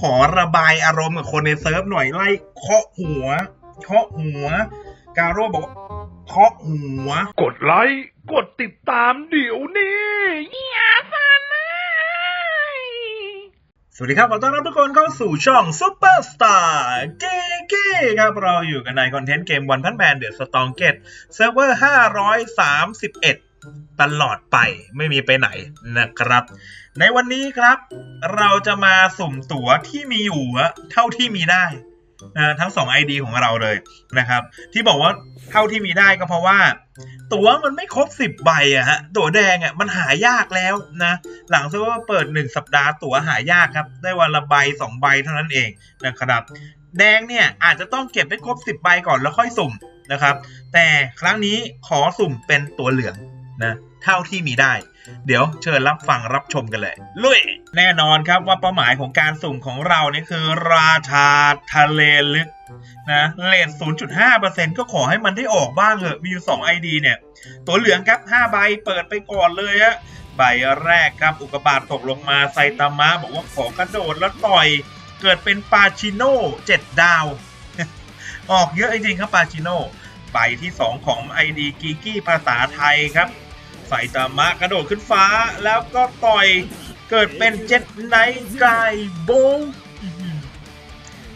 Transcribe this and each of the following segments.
ขอระบายอารมณ์กับคนในเซิร์ฟหน่อยไล่เคาะหัวเคาะหัว กาโร่บอกว่าเคาะหัว กดไลค์ กดติดตามเดี๋ยวนี้อย่าฟันนะสวัสดีครับ ขอต้อนรับทุกคนเข้าสู่ช่องซูเปอร์สตาร์เก้เก้ครับ เราอยู่กันในคอนเทนต์เกมวันพันแมนเดือดสตองเกตเซิร์ฟเวอร์531 ตลอดไปไม่มีไปไหนนะครับ ในวันนี้ครับ เราจะมาสุ่มตั๋วที่มีอยู่เท่าที่มีได้นะทั้ง 2 ID ของเราเลยนะครับ ที่บอกว่าเท่าที่มีได้ก็เพราะว่า ตั๋วมันไม่ครบ 10 ใบอะฮะตั๋วแดงอะมันหายากแล้วนะหลังจากว่าเปิด 1 สัปดาห์ตั๋วหายากครับ ได้วันละใบ 2 ใบเท่านั้นเองนะครับ แดงเนี่ยอาจจะต้องเก็บให้ครบ 10 ใบก่อนแล้วค่อยสุ่มนะครับ แต่ครั้งนี้ขอสุ่มเป็นตัวเหลือง นะเท่าที่มีได้ เดี๋ยวเชิญรับฟังรับชมกันเลย ลุย แน่นอนครับว่าเป้าหมายของการสุ่มของเรานี่คือ ราชาทะเลลึกนะเลท0.5%ก็ขอให้มันได้ออกบ้างเถอะมีอยู่2 ID เนี่ย ตัวเหลืองครับ 5 ใบเปิดไปก่อนเลยฮะใบแรกครับอุกบาตตกลงมาไซตามะบอกว่าขอกระโดดแล้วต่อย เกิดเป็นปาชิโน่7ดาว ออกเยอะจริงครับปาชิโน่ใบที่ 2 ของ ID กีกี้ภาษาไทยครับ ไซตามะกระโดดขึ้นฟ้าแล้วก็ต่อยเกิดเป็นเจ็ดไนท์ไกโบ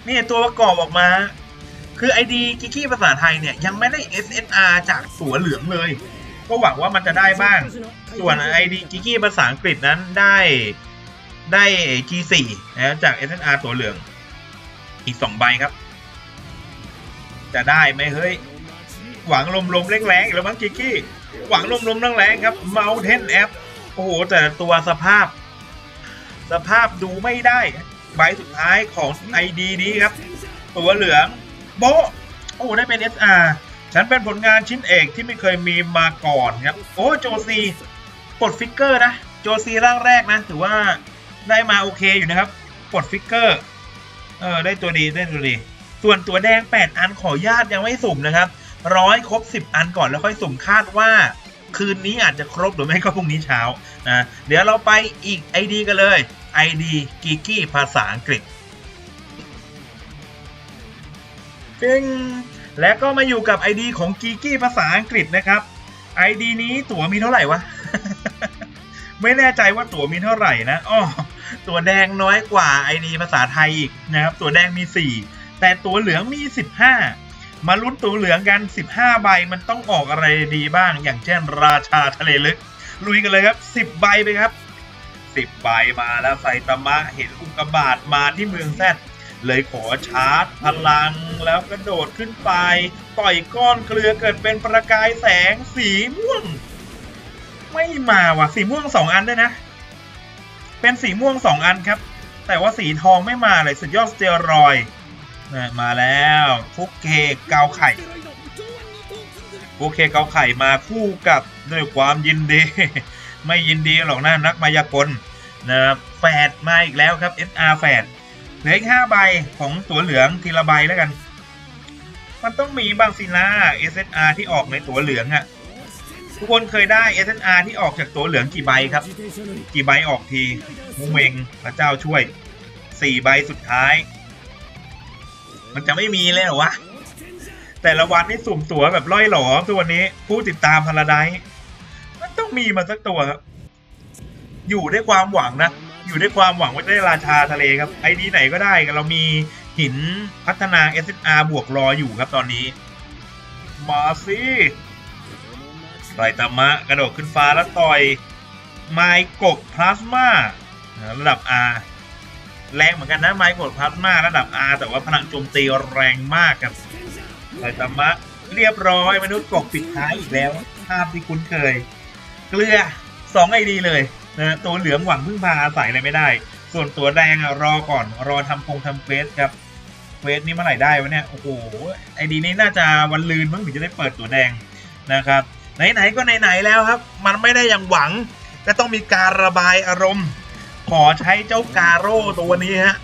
นี่ตัวประกอบออกมา คือ ID กิกกี้ภาษาไทยเนี่ยยังไม่ได้ SNR จากตัวเหลืองเลย ก็หวังว่ามันจะได้บ้าง ส่วน ID กิกกี้ภาษาอังกฤษนั้นได้ได้ G4 นะจาก SNR ตัวเหลือง อีก 2 ใบครับ จะได้ไหมเฮ้ย หวังลมๆแรงๆอีกแล้วมั้งกิกี้ หวังลมๆแรงๆครับ Mountain App โอ้โห แต่ตัวสภาพ สภาพดูไม่ได้ใบสุดท้ายของ ID นี้ครับ ตัวเหลืองโบโอ้ได้เป็น SR ฉันเป็นผลงานชิ้นเอกที่ไม่เคยมีมาก่อนครับ โอ้โจซีปลดฟิกเกอร์นะ โจซีร่างแรกนะ ถือว่าได้มาโอเคอยู่นะครับปลดฟิกเกอร์เออได้ตัวดีได้ตัวดี ส่วนตัวแดง 8 อันขอญาตยังไม่สุ่มนะครับ ร้อยครบ 10 อันก่อนแล้วค่อยสุ่มคาดว่า คืนนี้อาจจะครบหรือไม่ก็พรุ่งนี้เช้านะเดี๋ยวเราไปอีก ID กันเลย ID กิกกี้ภาษาอังกฤษจึงและก็มาอยู่กับ ID ของกีกี้ภาษาอังกฤษนะครับ ID นี้ตั๋วมีเท่าไหร่วะ ไม่แน่ใจว่าตั๋วมีเท่าไหร่นะอ้อตัวแดงน้อยกว่า ID ภาษาไทยอีกนะครับ ตัวแดงมี 4 แต่ตัวเหลืองมี 15 มาลุ้นตัวเหลืองกัน 15 ใบมันต้องออกอะไรดีบ้าง อย่างเช่นราชาทะเลลึก ลุยกันเลยครับ 10 ใบไปครับ 10 ใบมาแล้วไซตามะเห็นอุกกาบาตมาที่เมืองแซดเลยขอชาร์จพลังแล้วกระโดดขึ้นไป ต่อยก้อนเกลือเกิดเป็นประกายแสงสีม่วง ไม่มาว่ะสีม่วงสองอันด้วยนะ เป็นสีม่วงสองอันครับ แต่ว่าสีทองไม่มาเลยสุดยอดสเตียรอยด์ มาแล้วฟุกเคเกาไข่โอเคเกาไข่มาคู่กับด้วยความยินดี ไม่ยินดีหรอกนะนักมายากลนะครับแฝดมาอีกแล้วครับ SR แฝดเหลืออีกห้าใบของตัวเหลืองทีละใบแล้วกัน มันต้องมีบางสินะ SNR ที่ออกในตัวเหลืองอะทุกคนเคยได้ SNR ที่ออกจากตัวเหลืองกี่ใบครับ กี่ใบออกทีมุงเวงพระเจ้าช่วยสี่ใบสุดท้าย มันจะไม่มีเลยเหรอวะ แต่ละวันนี่สุ่มตัวแบบล่อยหลอตัวนี้ ผู้ติดตามพาราไดมันต้องมีมาสักตัวครับ อยู่ด้วยความหวังนะ อยู่ด้วยความหวังว่าจะได้ราชาทะเลครับ ไอดีไหนก็ได้กันเรามีหินพัฒนา SSR บวกรออยู่ครับตอนนี้ มาสิไรตามะกระโดดขึ้นฟ้าแล้วต่อยไมกบพลาสมาระดับ R แรงเหมือนกันนะไมกบพลาสมาระดับ R แต่ว่าพลังโจมตีแรงมากครับไซตามะเรียบร้อยมนุษย์กบปิดท้ายอีกแล้วภาพที่คุ้นเคย เกลือสองไอดีเลยนะตัวเหลืองหวังพึ่งพาอาศัยอะไรไม่ได้ ส่วนตัวแดงอะรอก่อนรอทำพงทำเควสครับเควสนี้เมื่อไหร่ได้วะเนี่ย โอ้โหไอดีนี้น่าจะวันลืนมั้งถึงจะได้เปิดตัวแดงนะครับไหนๆก็ไหนๆแล้วครับ มันไม่ได้อย่างหวังก็ต้องมีการระบายอารมณ์ ขอใช้เจ้าการโร่ตัวนี้ฮะ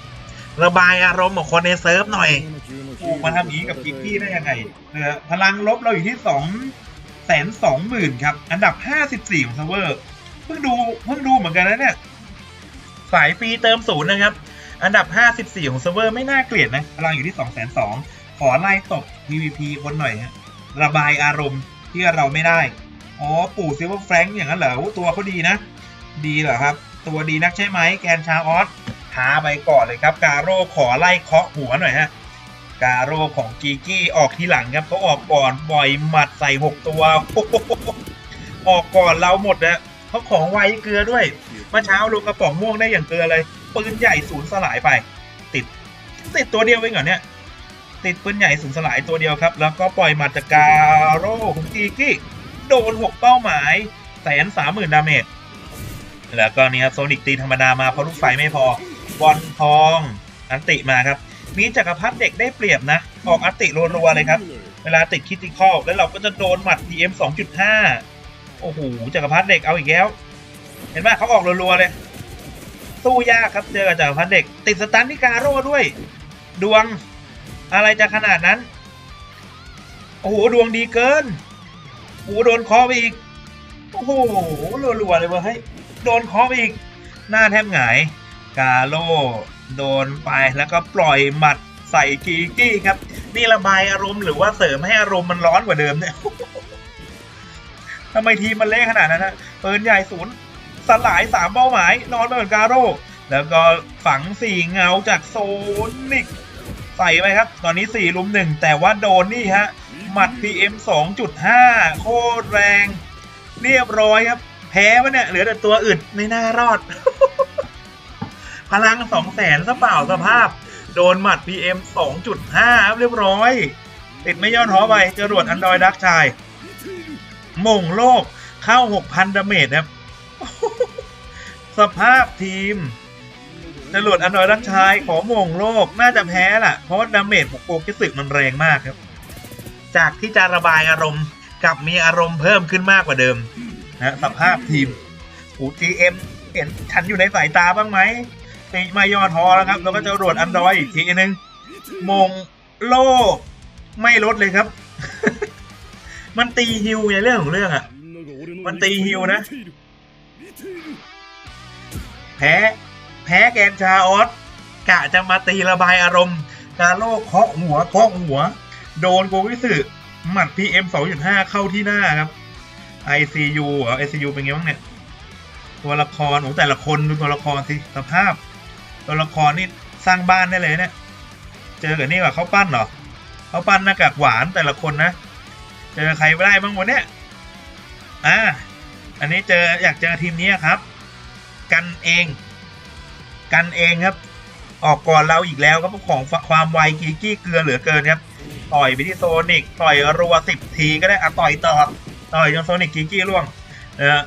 ระบายอารมณ์ของคนในเซิร์ฟหน่อยถูมาทำอย่างนี้กับกิกกี้ได้ยังไงนะฮะพลังลบเราอยู่ที่สองแสนสองหมื่นครับ อันดับห้าสิบสี่ของเซิร์ฟเวอร์ เพิ่งดูเพิ่งดูเหมือนกันนะเนี่ย สายฟรีเติมศูนย์นะครับ อันดับ54ของเซิร์ฟเวอร์ไม่น่าเกลียดนะ พลังอยู่ที่2 2 0 0 0ขอไล่ตบ PVP คนหน่อยฮะ ระบายอารมณ์ที่เราไม่ได้ อ๋อ ปู่ซิลเวอร์แฟรงค์อย่างนั้นเหรอ ตัวเขาดีนะ ดีเหรอครับ ตัวดีนักใช่ไหมแกนชาออสท้าไปก่อนเลยครับ กาโร่ขอไล่เคาะหัวหน่อยฮะ กาโร่ของกีกี้ออกทีหลังครับเขาออกก่อนปล่อยหมัดใส่ 6 ตัว ออกก่อนเราหมดนะเขาของไวเกลือด้วยเมื่อเช้าลงกระป๋องม่วงได้อย่างเกลือเลยปืนใหญ่ศูนย์สลายไป ติด ติดตัวเดียวเองเหรอเนี่ย ติดปืนใหญ่ศูนย์สลายตัวเดียวครับ แล้วก็ปล่อยหมัดจากกาโร่ของกีกี้โดนหกเป้าหมายแสนสามหมื่นดาเมจ แล้วก็นี่ยโซนิกตีธรรมดามาเพราะลูกไฟไม่พอบอลทองอันติมาครับ มีจักรพรรดิเด็กได้เปรียบนะ ออกอันติรัวๆเลยครับ เวลาติดคิติคอลแล้วเราก็จะโดนหมัด PM 2.5 โอ้โหจักรพรรดิเด็กเอาอีกแล้ว เห็นไหมเขาออกรัวๆเลย สู้ยากครับเจอกับจักรพรรดิเด็ก ติดสตันที่กาโร่ด้วย ดวงอะไรจะขนาดนั้น โอ้โหดวงดีเกินโอ้โหโดนคอไปอีก โอ้โหรัวๆเลยเว้ย โดนคอไปอีก หน้าแทบหงาย กาโร่โดนไปแล้วก็ปล่อยหมัดใส่กีกี้ครับ นี่ระบายอารมณ์หรือว่าเสริมให้อารมณ์มันร้อนกว่าเดิมเนี่ยทำไมทีมมันเละขนาดนั้นนะเปืนใหญ่ศูนย์สลายสามเป้าหมาย นอนไปเหมือนกาโร่แล้วก็ฝังสี่เงาจากโซนิกใส่ไปครับ ตอนนี้สี่ลุมหนึ่งแต่ว่าโดนนี่ฮะ หมัด PM 2.5 โคตรแรง เรียบร้อยครับ แพ้วะเนี่ยเหลือแต่ตัวอึดไม่น่ารอด พลังสองแสนสเปล่าสภาพ โดนหมัด PM 2.5ครับเรียบร้อย ติดไม่ย่อท้อไปจรวดอันดรอยดักชายมงโลกเข้า 6,000 ดาเมจครับ สภาพทีมจรวดอันดรอยดักชายขอมงโลกน่าจะแพ้ล่ะ เพราะว่าดาเมจของโปกิสึมันแรงมากครับ จากที่จะระบายอารมณ์กลับมีอารมณ์เพิ่มขึ้นมากกว่าเดิม นะสภาพทีมอู GM เห็นฉันอยู่ในสายตาบ้างไหมติไม่ย่อท้อแล้วครับ แล้วก็จะรวดอันดรอยอีกทีนึง มงโลไม่ลดเลยครับ มันตีฮิวในเรื่องของเรื่องอะมันตีฮิวนะ แพ้ แพ้แกนชาออสกะจะมาตีระบายอารมณ์ กาโลเคาะหัวเคาะหัว โดนโกวิสึหมัด PM 2.5เข้าที่หน้าครับ ICU เหรอ ICU เป็นไงบ้างเนี่ย ตัวละครโอ้แต่ละคนดูตัวละครสิสภาพ ตัวละครนี่สร้างบ้านได้เลยเนี่ย เจอกับนี่ว่าเขาปั้นเหรอเขาปั้นหน้ากากหวานแต่ละคนนะ เจอใครไม่ได้บ้างวันเนี้ยอ่าอันนี้เจออยากเจอทีมนี้ครับ กันเอง กันเองครับ ออกก่อนเราอีกแล้วครับของความไวกีกี้เกลือเหลือเกินครับ ต่อยไปที่โซนิกต่อยรัวสิบทีก็ได้อะต่อยต่อ ต่อยจนโซนิกกีกี้ร่วงเออ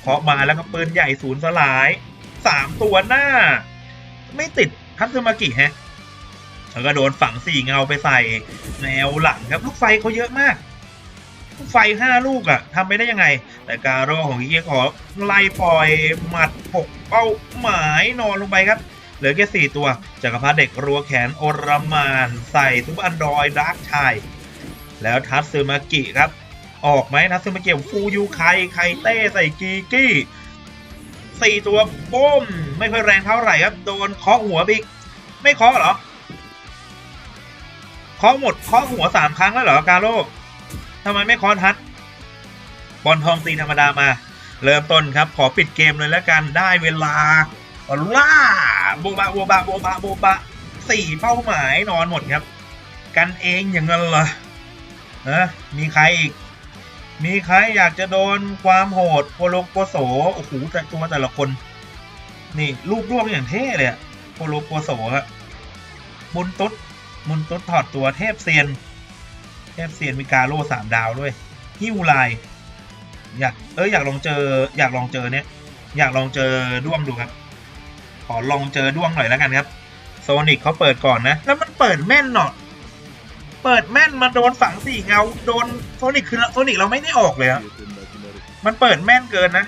เคาะมาแล้วก็ปืนใหญ่ศูนย์สลายสามตัวหน้า ไม่ติดทัตสึมากิฮะแล้วก็โดนฝังสี่เงาไปใส่แนวหลังครับ ลูกไฟเขาเยอะมาก ลูกไฟห้าลูกอะทำไปได้ยังไง แต่การโรของกีกี้ขอไล่ปล่อยหมัดหกเป้าหมายนอนลงไปครับเหลือแค่สี่ตัวจักรพรรดิเด็กรัวแขนโอรมาน ใส่ซุปอันดรอยดาร์กชาย แล้วทัตสึมากิครับ ออกไหมทัตสึมาเกิฟูยูไคไคเต้ใส่กีกี้สี่ตัวป้มไม่ค่อยแรงเท่าไหร่ครับ โดนเคาะหัวบิ๊กไม่เคาะเหรอเคาะหมดเคาะหัวสามครั้งแล้วเหรอกาโร่ทำไมไม่เคาะทัดบอลทองตีธรรมดามา เริ่มต้นครับ ขอปิดเกมเลยแล้วกันได้เวลาล่าโบบะโบบะโบบะโบบะสี่เป้าหมายนอนหมดครับ กันเองอย่างนั้นเหรอเออมีใครอีก มีใครอยากจะโดนความโหดโปโลโกโสโอ้โหแต่ตัวแต่ละคน นี่รูปร่วงอย่างเท่เลยโปโลโกโสครับมุนตุดมุนตุดถอดตัวเทพเซียน เทพเซียนมีกาโร่สามดาวด้วยฮิวไลอยากเอออยากลองเจออยากลองเจอเนี้ยอยากลองเจอด้วงดูครับ ขอลองเจอด้วงหน่อยแล้วกันครับโซนิกเขาเปิดก่อนนะ แล้วมันเปิดแม่นหนอ เปิดแม่นมาโดนฝังสี่เงาโดนโซนิกคือโซนิกเราไม่ได้ออกเลยอะมันเปิดแม่นเกินนะ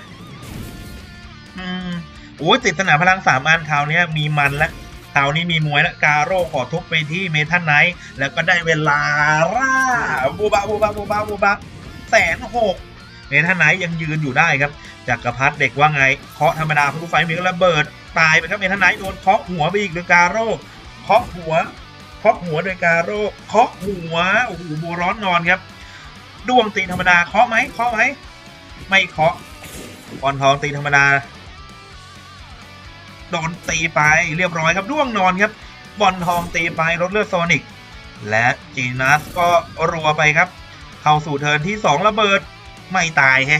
อืมโอ้ยติดสนามพลังสามอันคราวนี้มีมันแล้วคราวนี้มีมวยแล้วกาโร่ขอทุบไปที่เมทันไนท์แล้วก็ได้เวลาร่าบูบะบูบะบูบะบูบะแสนหกเมทันไนท์ยังยืนอยู่ได้ครับจักรพรรดิเด็กว่าไงเคาะธรรมดาผู้ไฟมีก็ระเบิดตายไปครับเมทาไนท์โดนเคาะหัวไปอีกโดยกาโร่เคาะหัว เคาะหัวโดยการโร่เคาะหัวโอ้โหโบร้อนนอนครับดวงตีธรรมดาเคาะไหมเคาะไหมไม่เคาะบอลทองตีธรรมดาโดนตีไปเรียบร้อยครับด้วงนอนครับบอลทองตีไปรถเลือดโซนิก และจีนัสก็รัวไปครับ เข้าสู่เทิร์นที่ 2 ระเบิดไม่ตายแฮ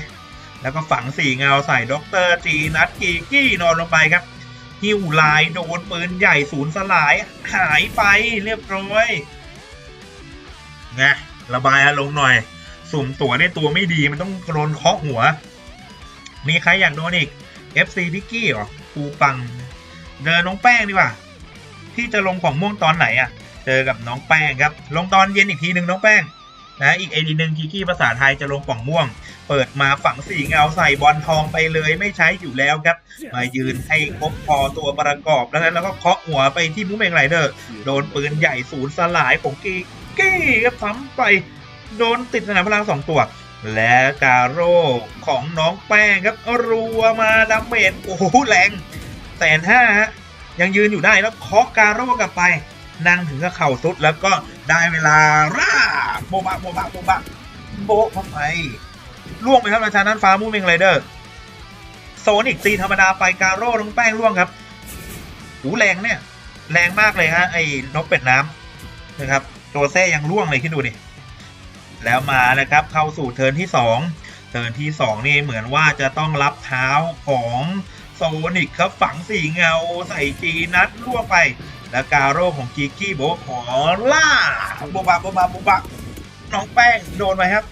แล้วก็ฝังสี่เงาใส่ด็อกเตอร์จีนัสกีกี้นอนลงไปครับ หิวลายโดนปืนใหญ่ศูนย์สลายหายไปเรียบร้อยไงระบายอารมณ์หน่อย สุ่มตัวได้ตัวไม่ดีมันต้องโดนเคาะหัว มีใครอยากโดนอีก FC พิกกี้เหรอปูปัง เดินน้องแป้งดีกว่า ที่จะลงของม่วงตอนไหนอะเจอกับน้องแป้งครับ ลงตอนเย็นอีกทีหนึ่งน้องแป้งนะอีกไอดีหนึ่งคิกี้ภาษาไทยจะลงป่องม่วง เปิดมาฝังสีเงาใส่บอลทองไปเลยไม่ใช้อยู่แล้วครับ มายืนให้ครบพอตัวประกอบแล้วนั้นแล้วก็เคาะหัวไปที่มุ้งเมงไรเดอร์ โดนปืนใหญ่ศูนย์สลายของกีกี้ครับทำไปโดนติดสนามพลังสองตัว และกาโร่ของน้องแป้งครับรัวมาดาเมจโอ้โหแรงแสนห้าฮะยังยืนอยู่ได้แล้วเคาะกาโร่กลับไป นั่งถึงก็เข่าสุดแล้วก็ได้เวลาร่าโบบะโบบะโบบะโบะเข้าไป ล่วงไปครับราชานั้นฟ้ามูเมงไรเดอร์โซนิกตีธรรมดาไปการโร่น้งแป้งล่วงครับหูแรงเนี่ย แรงมากเลยฮะไอ้นกเป็ดน้ำนะครับโจเซ่ยังล่วงเลยคิดดูดิแล้วมานะครับเข้าสู่เทิร์นที่ 2 เทิร์นที่ 2 นี่เหมือนว่าจะต้องรับเท้าของโซนิกครับฝังสี่เงาใส่จีนัดล่วงไป แล้วการโร่ของกิกี้โบขอล่าโบบะโบบะโบบะน้องแป้งโดนไปครับ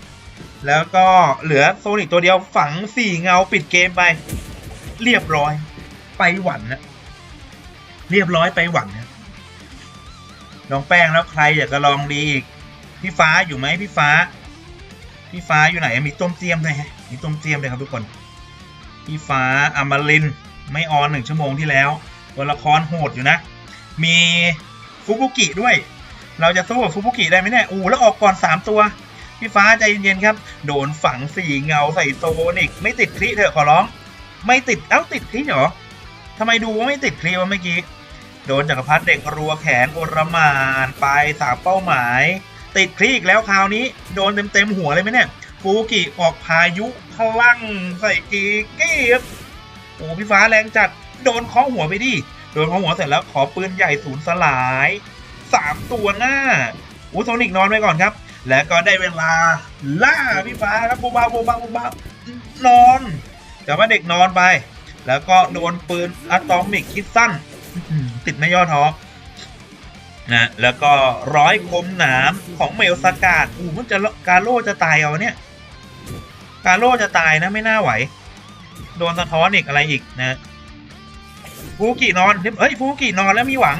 แล้วก็เหลือโซนิกตัวเดียวฝังสี่เงาปิดเกมไป เรียบร้อย ไปหวันนะเรียบร้อยไปหวันนะน้องแป้งแล้วใครอยากจะลองดีอีก พี่ฟ้าอยู่ไหมพี่ฟ้า พี่ฟ้าอยู่ไหนมีต้มเจียมด้วยฮะมีต้มเจียมเลยครับทุกคน พี่ฟ้าอมรินไม่ออนหนึ่งชั่วโมงที่แล้วตัวละครโหดอยู่นะ มีฟุกุกิด้วย เราจะสู้กับฟุกุกิได้ไหมเนี่ย อู้แล้วออกก่อนสามตัว พี่ฟ้าใจเย็นๆครับ โดนฝังสี่เงาใส่โซนิก ไม่ติดคลิเถอะขอร้อง ไม่ติดเอ้าติดคลิเหรอทำไมดูว่าไม่ติดคลิวะเมื่อกี้ โดนจักรพรรดิเด็กรัวแขนโอรมานไปสามเป้าหมาย ติดคลิอีกแล้วคราวนี้ โดนเต็มๆหัวเลยไหมเนี่ยฟูกิออกพายุพลังใส่กีกี้ครับโอ้พี่ฟ้าแรงจัดโดนเคาะหัวไปดิโดนเคาะหัวเสร็จแล้วขอปืนใหญ่ศูนย์สลายสามตัวหน้าอูโซนิกนอนไปก่อนครับ แล้วก็ได้เวลาล่าพี่ฟ้าครับบูบาบูบาบูบานอนแต่ว่าเด็กนอนไป แล้วก็โดนปืนอะตอมิกคิดสั้น ติดไม่ย่อท้อนะแล้วก็ร้อยคมหนามของเมลสกาดอู้มันจะการโล่จะตายเอาเนี่ย การโล่จะตายนะไม่น่าไหว โดนสะท้อนอีกอะไรอีกนะฟูกินอนเฮ้ยฟูกินอนแล้วมีหวัง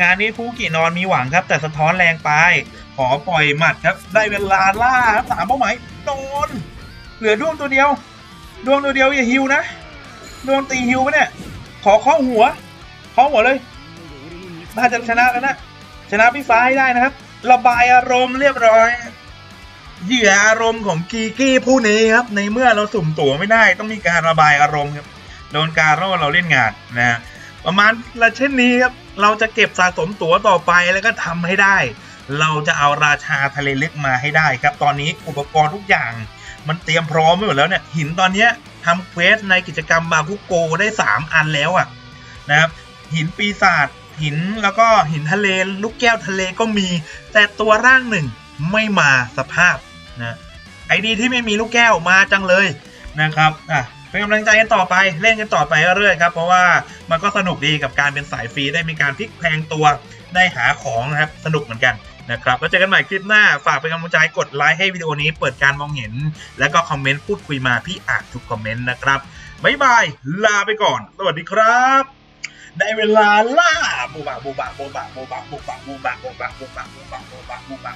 งานนี้ฟูกินอนมีหวังครับ แต่สะท้อนแรงไป ขอปล่อยหมัดครับ ได้เวลาล่าครับสามเป้าหมายโดนเหลือดวงตัวเดียว ดวงตัวเดียวอย่าฮิวนะโดนตีฮิวปะเนี่ย ขอข้อหัวข้อหัวเลยน่าจะชนะกันนะชนะพี่ฟ้าให้ได้นะครับ ระบายอารมณ์เรียบร้อย เหยื่ออารมณ์ของกีกี้ผู้นี้ครับ ในเมื่อเราสุ่มตั๋วไม่ได้ต้องมีการระบายอารมณ์ครับโดนการโร่เราเล่นงานนะฮะประมาณละเช่นนี้ครับ เราจะเก็บสะสมตั๋วต่อไปแล้วก็ทำให้ได้ เราจะเอาราชาทะเลลึกมาให้ได้ครับ ตอนนี้อุปกรณ์ทุกอย่าง มันเตรียมพร้อมไว้หมดแล้วเนี่ยหินตอนนี้ทำเควสในกิจกรรมบาคุโกได้ 3 อันแล้วอะนะครับหินปีศาจหินแล้วก็หินทะเลลูกแก้วทะเลก็มี แต่ตัวร่างหนึ่งไม่มาสภาพนะไอดีที่ไม่มีลูกแก้วมาจังเลยนะครับอะเป็นกำลังใจกันต่อไปเล่นกันต่อไปเรื่อยๆครับเพราะว่ามันก็สนุกดีกับการเป็นสายฟรีได้มีการพลิกแพลงตัวได้หาของนะครับสนุกเหมือนกัน นะครับแล้วเจอกันใหม่คลิปหน้าฝากเป็นกำลังใจกดไลค์ให้วิดีโอนี้เปิดการมองเห็น แล้วก็คอมเมนต์พูดคุยมาพี่อ่านทุกคอมเมนต์นะครับบ๊ายบายลาไปก่อน สวัสดีครับได้เวลาล่าบูบะบูบะบูบะบูบะบูบะบูบะบูบะบูบะบูบะบูบะบูบะ